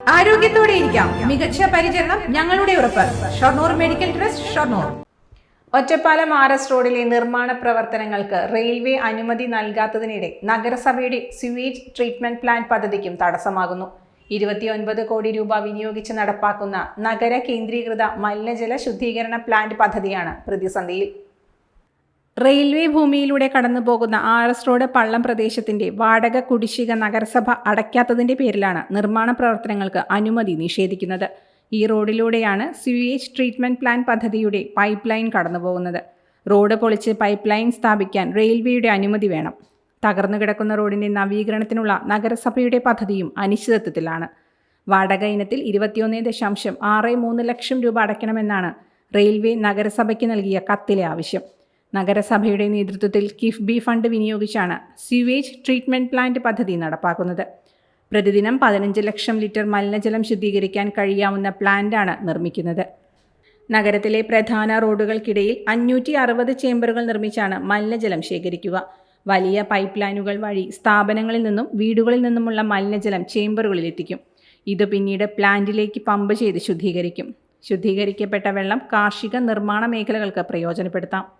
ആരോഗ്യത്തോടെ ഇരിക്കാം. മികച്ച പരിചരണം ഞങ്ങളുടെ ഉറപ്പ്. Shoranur medical trust Shoranur. Ottapalam R S റോഡിലെ നിർമ്മാണ പ്രവർത്തനങ്ങൾക്ക് റെയിൽവേ അനുമതി നൽകാത്തതിനിടെ നഗരസഭയുടെ സ്യൂവേജ് ട്രീറ്റ്മെന്റ് പ്ലാന്റ് പദ്ധതിക്കും തടസ്സമാകുന്നു. ഇരുപത്തിയൊൻപത് കോടി രൂപ വിനിയോഗിച്ച് നടപ്പാക്കുന്ന നഗര കേന്ദ്രീകൃത മലിനജല ശുദ്ധീകരണ പ്ലാന്റ് പദ്ധതിയാണ് പ്രതിസന്ധിയിൽ. റെയിൽവേ ഭൂമിയിലൂടെ കടന്നു പോകുന്ന ആർ എസ് റോഡ് പള്ളം പ്രദേശത്തിന്റെ വാടക കുടിശ്ശിക നഗരസഭ അടയ്ക്കാത്തതിന്റെ പേരിലാണ് നിർമ്മാണ പ്രവർത്തനങ്ങൾക്ക് അനുമതി നിഷേധിക്കുന്നത്. ഈ റോഡിലൂടെയാണ് സ്യൂവേജ് ട്രീറ്റ്മെന്റ് പ്ലാൻ പദ്ധതിയുടെ പൈപ്പ് ലൈൻ കടന്നുപോകുന്നത്. റോഡ് പൊളിച്ച് പൈപ്പ് ലൈൻ സ്ഥാപിക്കാൻ റെയിൽവേയുടെ അനുമതി വേണം. തകർന്നു കിടക്കുന്ന റോഡിന്റെ നവീകരണത്തിനുള്ള നഗരസഭയുടെ പദ്ധതിയും അനിശ്ചിതത്വത്തിലാണ്. വാടക ഇനത്തിൽ ഇരുപത്തിയൊന്ന് ദശാംശം ആറ് മൂന്ന് ലക്ഷം രൂപ അടയ്ക്കണമെന്നാണ് റെയിൽവേ നഗരസഭയ്ക്ക് നൽകിയ കത്തിലെ ആവശ്യം. നഗരസഭയുടെ നേതൃത്വത്തിൽ കിഫ്ബി ഫണ്ട് വിനിയോഗിച്ചാണ് സ്യൂവേജ് ട്രീറ്റ്മെന്റ് പ്ലാന്റ് പദ്ധതി നടപ്പാക്കുന്നത്. പ്രതിദിനം പതിനഞ്ച് ലക്ഷം ലിറ്റർ മലിനജലം ശുദ്ധീകരിക്കാൻ കഴിയാവുന്ന പ്ലാന്റാണ് നിർമ്മിക്കുന്നത്. നഗരത്തിലെ പ്രധാന റോഡുകൾക്കിടയിൽ അഞ്ഞൂറ്റി അറുപത് ചേംബറുകൾ നിർമ്മിച്ചാണ് മലിനജലം ശേഖരിക്കുക. വലിയ പൈപ്പ് ലൈനുകൾ വഴി സ്ഥാപനങ്ങളിൽ നിന്നും വീടുകളിൽ നിന്നുമുള്ള മലിനജലം ചേംബറുകളിൽ എത്തിക്കും. ഇത് പിന്നീട് പ്ലാന്റിലേക്ക് പമ്പ് ചെയ്ത് ശുദ്ധീകരിക്കും. ശുദ്ധീകരിക്കപ്പെട്ട വെള്ളം കാർഷിക നിർമ്മാണ മേഖലകൾക്ക് പ്രയോജനപ്പെടുത്താം.